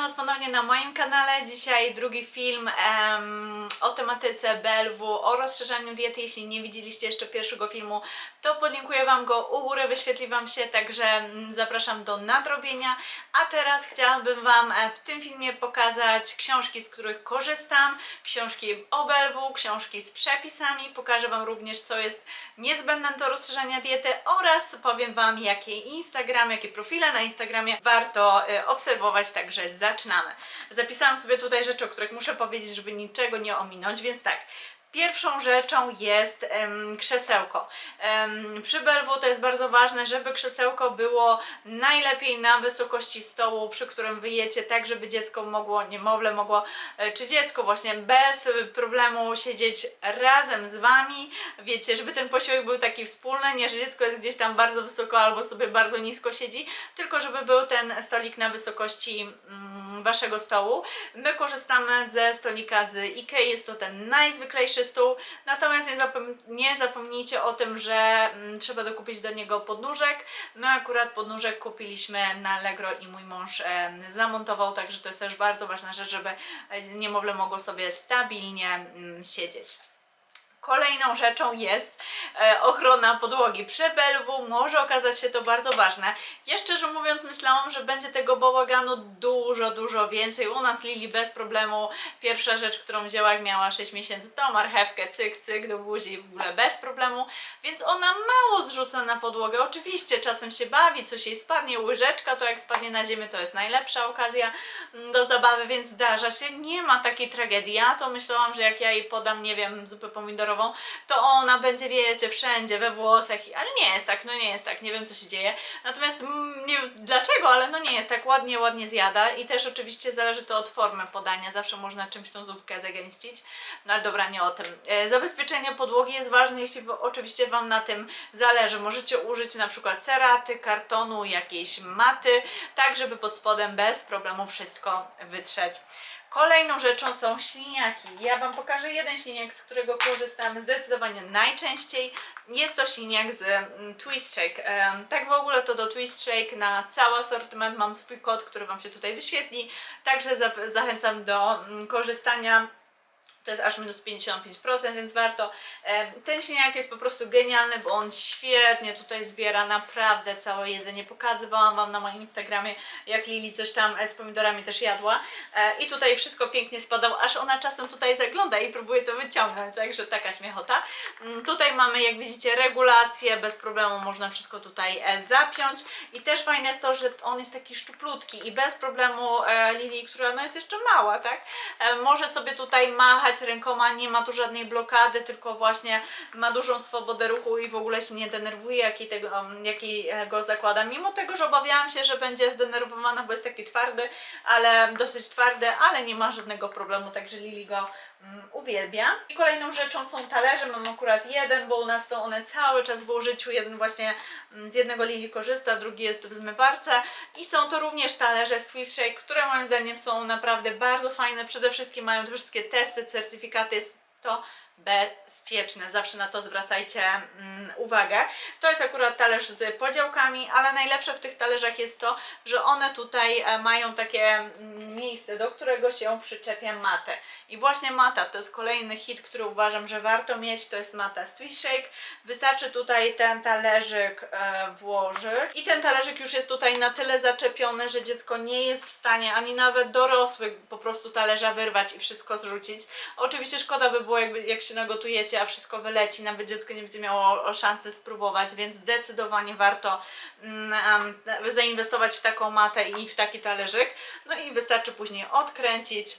witam Was ponownie na moim kanale. Dzisiaj drugi film em, o tematyce BLW, o rozszerzaniu diety. Jeśli nie widzieliście jeszcze pierwszego filmu, to podlinkuję Wam go u góry, wyświetli Wam się, także mm, zapraszam do nadrobienia. A teraz chciałabym Wam e, w tym filmie pokazać książki, z których korzystam, książki o BLW, książki z przepisami. Pokażę Wam również, co jest niezbędne do rozszerzania diety oraz powiem Wam, jakie Instagram, jakie profile na Instagramie warto e, obserwować, także zaczynamy. Zapisałam sobie tutaj rzeczy, o których muszę powiedzieć, żeby niczego nie ominąć, więc tak. Pierwszą rzeczą jest em, krzesełko. Em, przy belwu to jest bardzo ważne, żeby krzesełko było najlepiej na wysokości stołu, przy którym wyjecie, tak żeby dziecko mogło, niemowlę mogło, e, czy dziecko właśnie bez problemu siedzieć razem z Wami. Wiecie, żeby ten posiłek był taki wspólny, nie że dziecko jest gdzieś tam bardzo wysoko albo sobie bardzo nisko siedzi, tylko żeby był ten stolik na wysokości mm, Waszego stołu. My korzystamy ze stolika z IKEA, jest to ten najzwyklejszy stół, natomiast nie, zapom- nie zapomnijcie o tym, że mm, trzeba dokupić do niego podnóżek. My akurat podnóżek kupiliśmy na Allegro i mój mąż em, zamontował, także to jest też bardzo ważna rzecz, żeby e, niemowlę mogło sobie stabilnie mm, siedzieć. Kolejną rzeczą jest e, ochrona podłogi. Przy może okazać się to bardzo ważne. Ja szczerze mówiąc myślałam, że będzie tego bałaganu dużo, dużo więcej. U nas Lili bez problemu pierwsza rzecz, którą wzięła jak miała 6 miesięcy to marchewkę, cyk, cyk do buzi w ogóle bez problemu. Więc ona mało zrzuca na podłogę. Oczywiście czasem się bawi, coś jej spadnie, łyżeczka, to jak spadnie na ziemię to jest najlepsza okazja do zabawy, więc zdarza się. Nie ma takiej tragedii. Ja to myślałam, że jak ja jej podam, nie wiem, zupę pomidorową, to ona będzie, wiecie, wszędzie, we włosach, ale nie jest tak, no nie jest tak, nie wiem co się dzieje. Natomiast mm, nie wiem dlaczego, ale no nie jest tak, ładnie, ładnie zjada i też oczywiście zależy to od formy podania, zawsze można czymś tą zupkę zagęścić, no ale dobra, nie o tym. E, zabezpieczenie podłogi jest ważne, jeśli oczywiście Wam na tym zależy. Możecie użyć na przykład ceraty, kartonu, jakiejś maty, tak żeby pod spodem bez problemu wszystko wytrzeć. Kolejną rzeczą są śliniaki. Ja Wam pokażę jeden śliniak, z którego korzystam zdecydowanie najczęściej. Jest to śliniak z mm, Twist Shake. Tak w ogóle to do Twist Shake na cały asortyment mam swój kod, który Wam się tutaj wyświetli. Także za zachęcam do mm, korzystania. To jest aż minus 55%, więc warto. Em, Ten śnieg jest po prostu genialny, bo on świetnie tutaj zbiera naprawdę całe jedzenie. Pokazywałam Wam na moim Instagramie, jak Lili coś tam e, z pomidorami też jadła. E, I tutaj wszystko pięknie spadało, aż ona czasem tutaj zagląda i próbuje to wyciągnąć, także taka śmiechota. Mm, Tutaj mamy, jak widzicie, regulację, bez problemu można wszystko tutaj e, zapiąć. I też fajne jest to, że on jest taki szczuplutki i bez problemu e, Lili, która no jest jeszcze mała, tak? E, może sobie tutaj machać rękoma, nie ma tu żadnej blokady, tylko właśnie ma dużą swobodę ruchu i w ogóle się nie denerwuje, jaki, tego, um, jaki e, go zakłada. Mimo tego, że obawiałam się, że będzie zdenerwowana, bo jest taki twardy, ale dosyć twardy, ale nie ma żadnego problemu, także Lili go mm, uwielbia. I kolejną rzeczą są talerze, mam akurat jeden, bo u nas są one cały czas w użyciu, jeden właśnie mm, z jednego Lili korzysta, drugi jest w zmywarce. I są to również talerze z Twist Shake, które moim zdaniem są naprawdę bardzo fajne, przede wszystkim mają te wszystkie testy, certyfikaty, jest to bezpieczne. Zawsze na to zwracajcie mm, uwagę. To jest akurat talerz z podziałkami, ale najlepsze w tych talerzach jest to, że one tutaj e, mają takie mm, miejsce, do którego się przyczepia matę. I właśnie mata to jest kolejny hit, który uważam, że warto mieć. To jest mata z Twist Shake. Wystarczy tutaj ten talerzyk e, włożyć. I ten talerzyk już jest tutaj na tyle zaczepiony, że dziecko nie jest w stanie, ani nawet dorosły po prostu talerza wyrwać i wszystko zrzucić. Oczywiście szkoda by było, jakby, jak się nagotujecie, a wszystko wyleci, nawet dziecko nie będzie miało szansy spróbować, więc zdecydowanie warto mm, zainwestować w taką matę i w taki talerzyk. No i wystarczy później odkręcić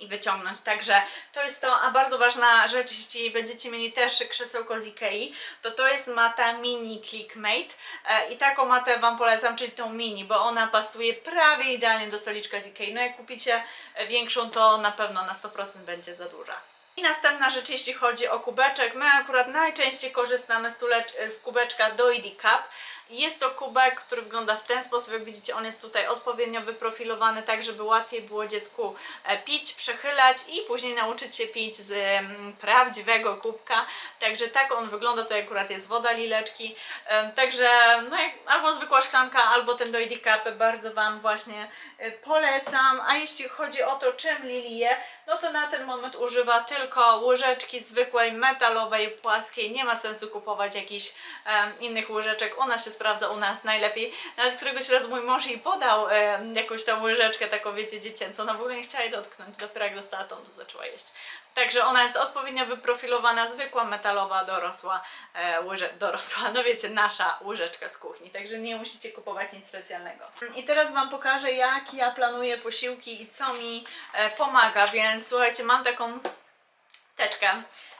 i wyciągnąć. Także to jest to, a bardzo ważna rzecz, jeśli będziecie mieli też krzesełko z Ikei, to to jest mata Mini Clickmate e, i taką matę Wam polecam, czyli tą mini, bo ona pasuje prawie idealnie do stoliczka z Ikei. No jak kupicie większą, to na pewno na 100% będzie za duża. I następna rzecz, jeśli chodzi o kubeczek, my akurat najczęściej korzystamy z, kubeczka do ID Cup. Jest to kubek, który wygląda w ten sposób, jak widzicie, on jest tutaj odpowiednio wyprofilowany, tak żeby łatwiej było dziecku e, pić, przechylać i później nauczyć się pić z mm, prawdziwego kubka. Także tak on wygląda, to akurat jest woda lileczki. Em, Także no albo zwykła szklanka, albo ten do Idikapy bardzo Wam właśnie e, polecam. A jeśli chodzi o to, czym Lili je, no to na ten moment używa tylko łyżeczki zwykłej, metalowej, płaskiej. Nie ma sensu kupować jakichś innych łyżeczek. Ona się sprawdza u nas najlepiej. Nawet któregoś razu mój mąż jej podał em, jakąś tam łyżeczkę, taką wiecie, dziecięcą. Ona w ogóle nie chciała jej dotknąć. Dopiero jak dostała tą, to zaczęła jeść. Także ona jest odpowiednio wyprofilowana, zwykła, metalowa, dorosła e, łyże, dorosła, no wiecie, nasza łyżeczka z kuchni. Także nie musicie kupować nic specjalnego. I teraz Wam pokażę, jak ja planuję posiłki i co mi e, pomaga, więc słuchajcie, mam taką teczkę,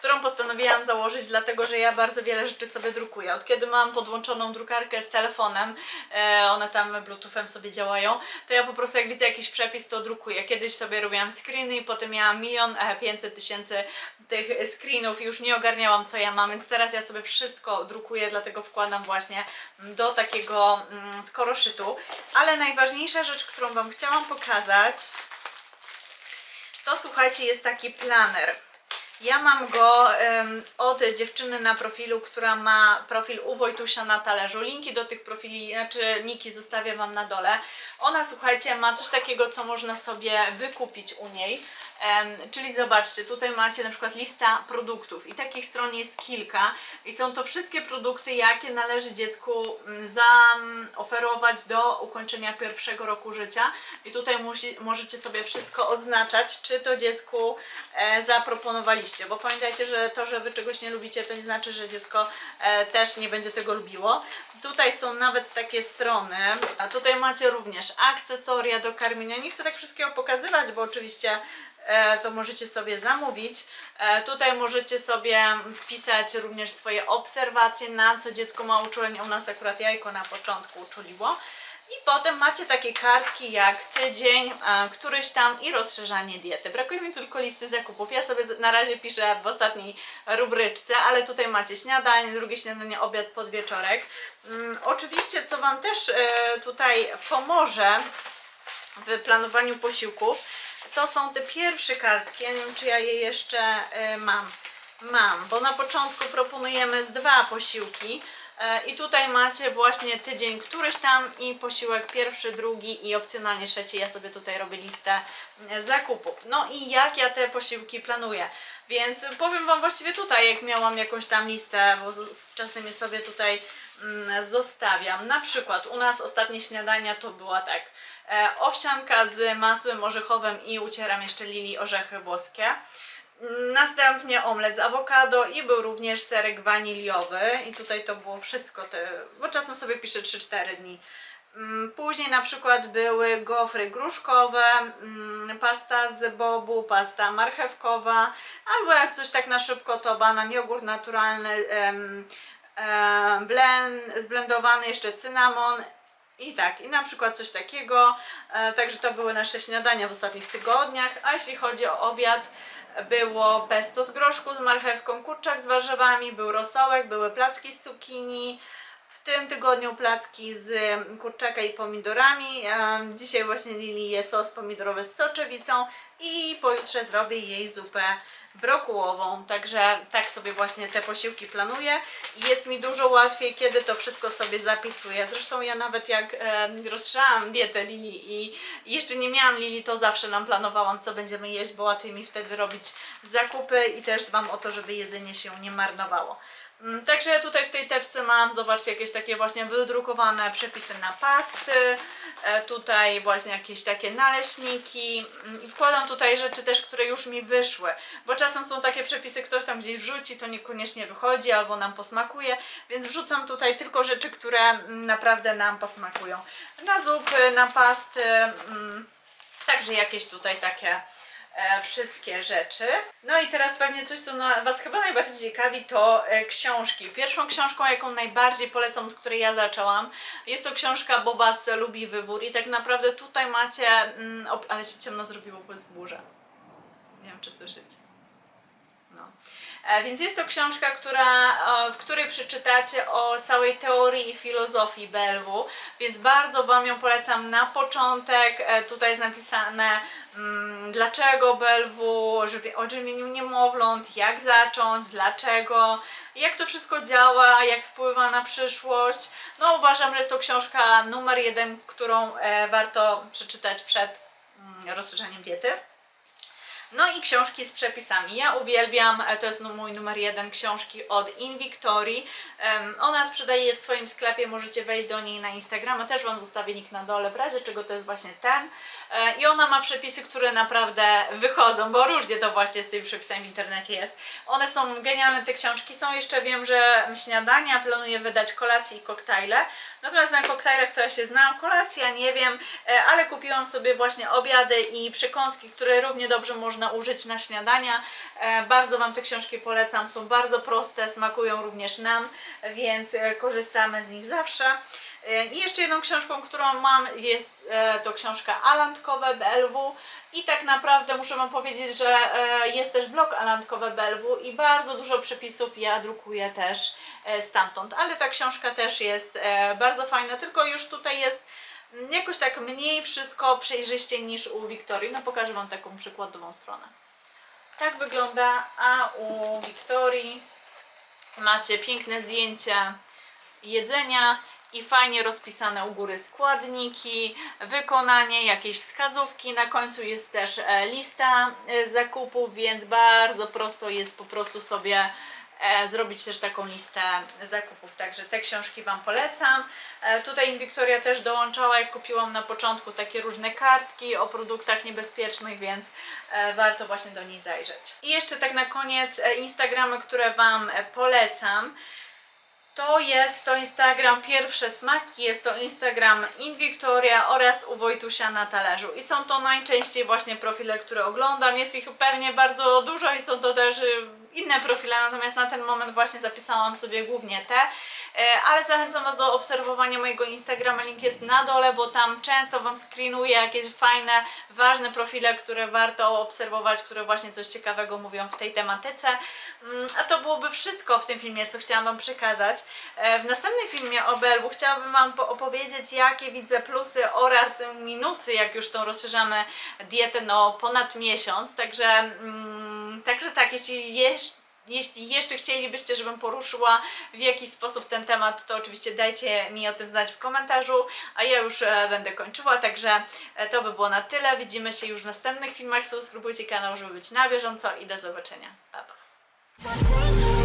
którą postanowiłam założyć, dlatego że ja bardzo wiele rzeczy sobie drukuję. Od kiedy mam podłączoną drukarkę z telefonem, e, one tam bluetoothem sobie działają, to ja po prostu jak widzę jakiś przepis, to drukuję. Kiedyś sobie robiłam screeny i potem miałam milion e, 500 tysięcy tych screenów i już nie ogarniałam co ja mam, więc teraz ja sobie wszystko drukuję, dlatego wkładam właśnie do takiego mm, skoroszytu. Ale najważniejsza rzecz, którą Wam chciałam pokazać, to słuchajcie, jest taki planer. Ja mam go em, od dziewczyny na profilu, która ma profil u Wojtusia na talerzu. Linki do tych profili, znaczy niki zostawię Wam na dole. Ona, słuchajcie, ma coś takiego, co można sobie wykupić u niej. Czyli zobaczcie, tutaj macie na przykład lista produktów i takich stron jest kilka i są to wszystkie produkty, jakie należy dziecku mm, zaoferować do ukończenia pierwszego roku życia i tutaj musi, możecie sobie wszystko odznaczać, czy to dziecku e, zaproponowaliście, bo pamiętajcie, że to, że wy czegoś nie lubicie, to nie znaczy, że dziecko e, też nie będzie tego lubiło. Tutaj są nawet takie strony, a tutaj macie również akcesoria do karmienia. Nie chcę tak wszystkiego pokazywać, bo oczywiście to możecie sobie zamówić. E, Tutaj możecie sobie wpisać również swoje obserwacje, na co dziecko ma uczulenie. U nas akurat jajko na początku uczuliło. I potem macie takie kartki jak tydzień, e, któryś tam i rozszerzanie diety. Brakuje mi tylko listy zakupów. Ja sobie na razie piszę w ostatniej rubryczce, ale tutaj macie śniadanie, drugie śniadanie, obiad, podwieczorek. Mm, oczywiście, co Wam też e, tutaj pomoże w planowaniu posiłków, to są te pierwsze kartki. Ja nie wiem, czy ja je jeszcze e, mam. Mam, bo na początku proponujemy z dwa posiłki. E, I tutaj macie właśnie tydzień któryś tam i posiłek pierwszy, drugi i opcjonalnie trzeci. Ja sobie tutaj robię listę e, zakupów. No i jak ja te posiłki planuję. Więc powiem Wam właściwie tutaj, jak miałam jakąś tam listę, bo z- czasem je sobie tutaj zostawiam. Na przykład u nas ostatnie śniadania to była tak. E, owsianka z masłem orzechowym i ucieram jeszcze lili orzechy włoskie. Następnie omlet z awokado i był również serek waniliowy i tutaj to było wszystko, te, bo czasem sobie piszę 3-4 dni. Mm, Później na przykład były gofry gruszkowe, mm, pasta z bobu, pasta marchewkowa, albo jak coś tak na szybko to banan, jogurt naturalny, blend, zblendowany jeszcze cynamon i tak, i na przykład coś takiego. E, także to były nasze śniadania w ostatnich tygodniach. A jeśli chodzi o obiad, było pesto z groszku z marchewką, kurczak z warzywami, był rosołek, były placki z cukinii. W tym tygodniu placki z kurczaka i pomidorami. Dzisiaj właśnie Lili je sos pomidorowy z soczewicą i pojutrze zrobię jej zupę brokułową. Także tak sobie właśnie te posiłki planuję. Jest mi dużo łatwiej, kiedy to wszystko sobie zapisuję. Zresztą ja nawet jak e, rozszerzałam dietę Lili i jeszcze nie miałam Lili, to zawsze nam planowałam, co będziemy jeść, bo łatwiej mi wtedy robić zakupy i też dbam o to, żeby jedzenie się nie marnowało. Mm, Także ja tutaj w tej teczce mam, zobaczcie, jakieś takie właśnie wydrukowane przepisy na pasty, e, tutaj właśnie jakieś takie naleśniki mm, i wkładam tutaj rzeczy też, które już mi wyszły, bo czasem są takie przepisy, ktoś tam gdzieś wrzuci, to niekoniecznie wychodzi albo nam posmakuje, więc wrzucam tutaj tylko rzeczy, które mm, naprawdę nam posmakują. Na zupy, na pasty, także jakieś tutaj takie wszystkie rzeczy. No i teraz pewnie coś, co Was chyba najbardziej ciekawi, to e, książki. Pierwszą książką, jaką najbardziej polecam, od której ja zaczęłam, jest to książka Boba z Lubi Wybór i tak naprawdę tutaj macie, mm, ale się ciemno zrobiło, bo jest burza. Nie wiem, czy słyszycie. No. E, Więc jest to książka, która, w której przeczytacie o całej teorii i filozofii Belwu, więc bardzo Wam ją polecam na początek. E, Tutaj jest napisane, mm, dlaczego Belwu, o żywieniu niemowląt, jak zacząć, dlaczego, jak to wszystko działa, jak wpływa na przyszłość. No uważam, że jest to książka numer jeden, którą e, warto przeczytać przed mm, rozszerzeniem diety. No i książki z przepisami. Ja uwielbiam, to jest mój numer jeden, książki od Invictory. Em, Ona sprzedaje je w swoim sklepie, możecie wejść do niej na Instagrama, też Wam zostawię link na dole, w razie czego to jest właśnie ten. E, I ona ma przepisy, które naprawdę wychodzą, bo różnie to właśnie z tymi przepisami w internecie jest. One są genialne, te książki. Są jeszcze, wiem, że śniadania, planuję wydać kolacje i koktajle. Natomiast na koktajlach to ja się znam, kolacja nie wiem, e, ale kupiłam sobie właśnie obiady i przekąski, które równie dobrze można użyć na śniadania. E, Bardzo Wam te książki polecam, są bardzo proste, smakują również nam, więc e, korzystamy z nich zawsze. E, I jeszcze jedną książką, którą mam jest to książka Alantkowe BLW i tak naprawdę muszę Wam powiedzieć, że jest też blog Alantkowe BLW i bardzo dużo przepisów ja drukuję też stamtąd, ale ta książka też jest bardzo fajna, tylko już tutaj jest jakoś tak mniej wszystko przejrzyście niż u Wiktorii. No pokażę Wam taką przykładową stronę. Tak wygląda, a u Wiktorii macie piękne zdjęcie jedzenia i fajnie rozpisane u góry składniki, wykonanie, jakieś wskazówki. Na końcu jest też e, lista e, zakupów, więc bardzo prosto jest po prostu sobie zrobić też taką listę zakupów. Także te książki Wam polecam. E, tutaj Wiktoria też dołączała, jak kupiłam na początku, takie różne kartki o produktach niebezpiecznych, więc e, warto właśnie do niej zajrzeć. I jeszcze tak na koniec e, Instagramy, które Wam e, polecam. To jest to Instagram Pierwsze Smaki, jest to Instagram Invictoria oraz u Wojtusia na talerzu. I są to najczęściej właśnie profile, które oglądam. Jest ich pewnie bardzo dużo i są to też y, inne profile, natomiast na ten moment właśnie zapisałam sobie głównie te. E, Ale zachęcam Was do obserwowania mojego Instagrama, link jest na dole, bo tam często Wam screenuję jakieś fajne, ważne profile, które warto obserwować, które właśnie coś ciekawego mówią w tej tematyce. Mm, A to byłoby wszystko w tym filmie, co chciałam Wam przekazać. E, W następnym filmie o Belwu chciałabym Wam po- opowiedzieć, jakie widzę plusy oraz minusy, jak już tą rozszerzamy dietę no ponad miesiąc. Także, mm, także tak, jeśli jeszcze jeśli jeszcze chcielibyście, żebym poruszyła w jakiś sposób ten temat, to oczywiście dajcie mi o tym znać w komentarzu, a ja już e, będę kończyła, także e, to by było na tyle. Widzimy się już w następnych filmach. Subskrybujcie kanał, żeby być na bieżąco i do zobaczenia. Pa, pa.